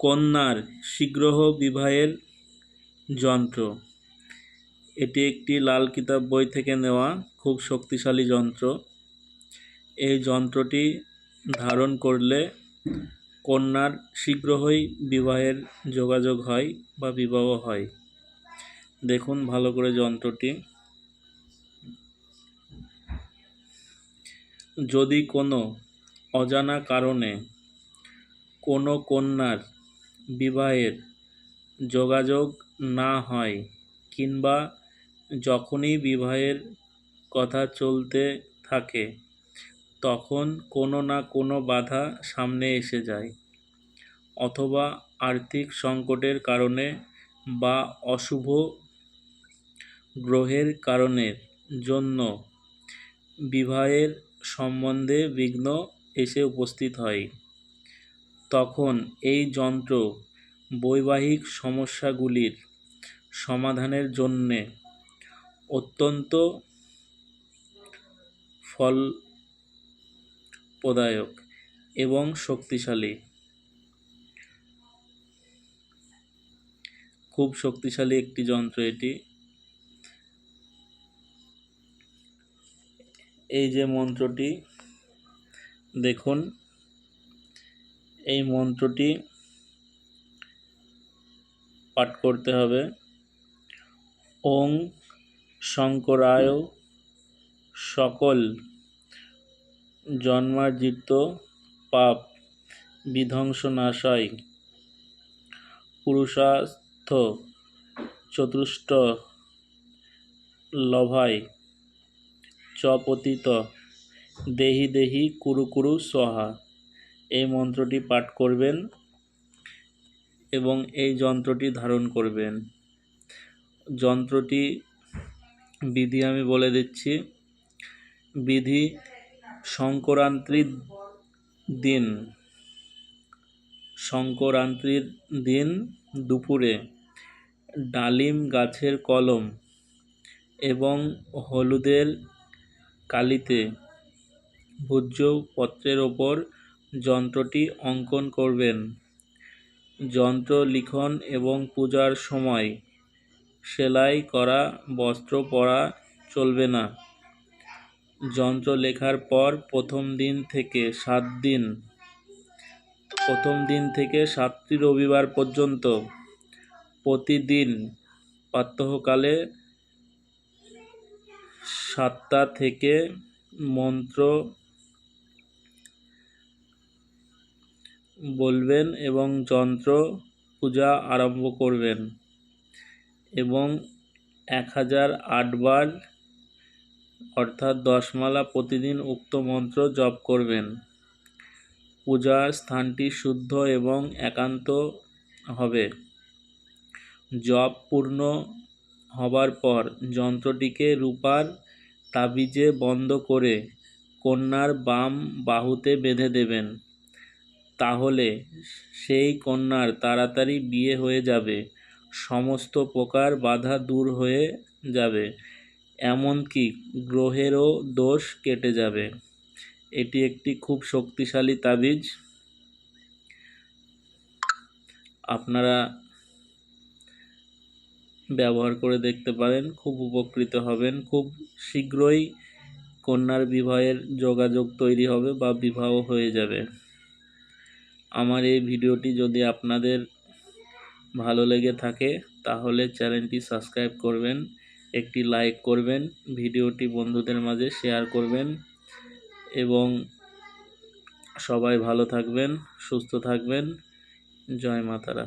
কন্যার শীঘ্র বিবাহের যন্ত্র। এটি একটি লাল কিতাব বই থেকে নেওয়া খুব শক্তিশালী যন্ত্র। এই যন্ত্রটি ধারণ করলে কন্যার শীঘ্রই বিবাহের যোগাযোগ হয় বা বিবাহ হয়। দেখুন ভালো করে যন্ত্রটি। যদি কোনো অজানা কারণে কোনো কন্যার বিবাহের যোগাযোগ না হয় কিংবা যখনই বিবাহের কথা চলতে থাকে, তখন কোনো না কোনো বাধা সামনে এসে যায় অথবা আর্থিক সংকটের কারণে বা অশুভ গ্রহের কারণের জন্য বিবাহের সম্বন্ধে বিঘ্ন এসে উপস্থিত হয়। তখন এই যন্ত্র বৈবাহিক সমস্যাগুলির সমাধানের জন্যে অত্যন্ত ফলপ্রদায়ক এবং শক্তিশালী। খুব শক্তিশালী একটি যন্ত্র এটি। এই যে মন্ত্রটি, দেখুন। এই মন্ত্রটি পাঠ করতে হবে। ওং শঙ্করায় সকল জন্মার্জিত পাপ বিধ্বংসনাশয় পুরুষার্থ চতুষ্ট লভায় চ পতিত দেহি দেহি কুরু কুরু সহা এই মন্ত্রটি পাঠ করবেন এবং এই যন্ত্রটি ধারণ করবেন। যন্ত্রটি বিধি আমি বলে দিচ্ছি। বিধি সংক্রান্তির দিন সংক্রান্তির দিন দুপুরে ডালিম গাছের কলম এবং হলুদের কালিতে ভোজ্য পত্রের ওপর যন্ত্রটি অঙ্কন করবেন। যন্ত্র লিখন এবং পূজার সময় সেলাই করা, বস্ত্র পরা চলবে না। যন্ত্র লেখার পর প্রথম দিন থেকে সাত দিন, প্রথম দিন থেকে সাতটি রবিবার পর্যন্ত প্রতিদিন প্রাতঃকালে সাতটা থেকে মন্ত্র বলবেন এবং যন্ত্র পূজা আরম্ভ করবেন এবং এক হাজার আটবার অর্থাৎ দশমালা প্রতিদিন উক্ত মন্ত্র জপ করবেন। পূজার স্থানটি শুদ্ধ এবং একান্ত হবে। জপ পূর্ণ হবার পর যন্ত্রটিকে রূপার তাবিজে বন্ধ করে কন্যার বাম বাহুতে বেঁধে দেবেন। তাহলে সেই কন্যার তাড়াতাড়ি বিয়ে হয়ে যাবে। সমস্ত প্রকার বাধা দূর হয়ে যাবে। এমনকি গ্রহেরও দোষ কেটে যাবে। এটি একটি খুব শক্তিশালী তাবিজ। আপনারা ব্যবহার করে দেখতে পারেন, খুব উপকৃত হবেন। খুব শীঘ্রই কন্যার বিবাহের যোগাযোগ তৈরি হবে বা বিবাহ হয়ে যাবে। আমার এই ভিডিওটি যদি আপনাদের ভালো লেগে থাকে, তাহলে চ্যানেলটি সাবস্ক্রাইব করবেন, একটি লাইক করবেন, ভিডিওটি বন্ধুদের মাঝে শেয়ার করবেন এবং সবাই ভালো থাকবেন, সুস্থ থাকবেন। জয় মাতারা।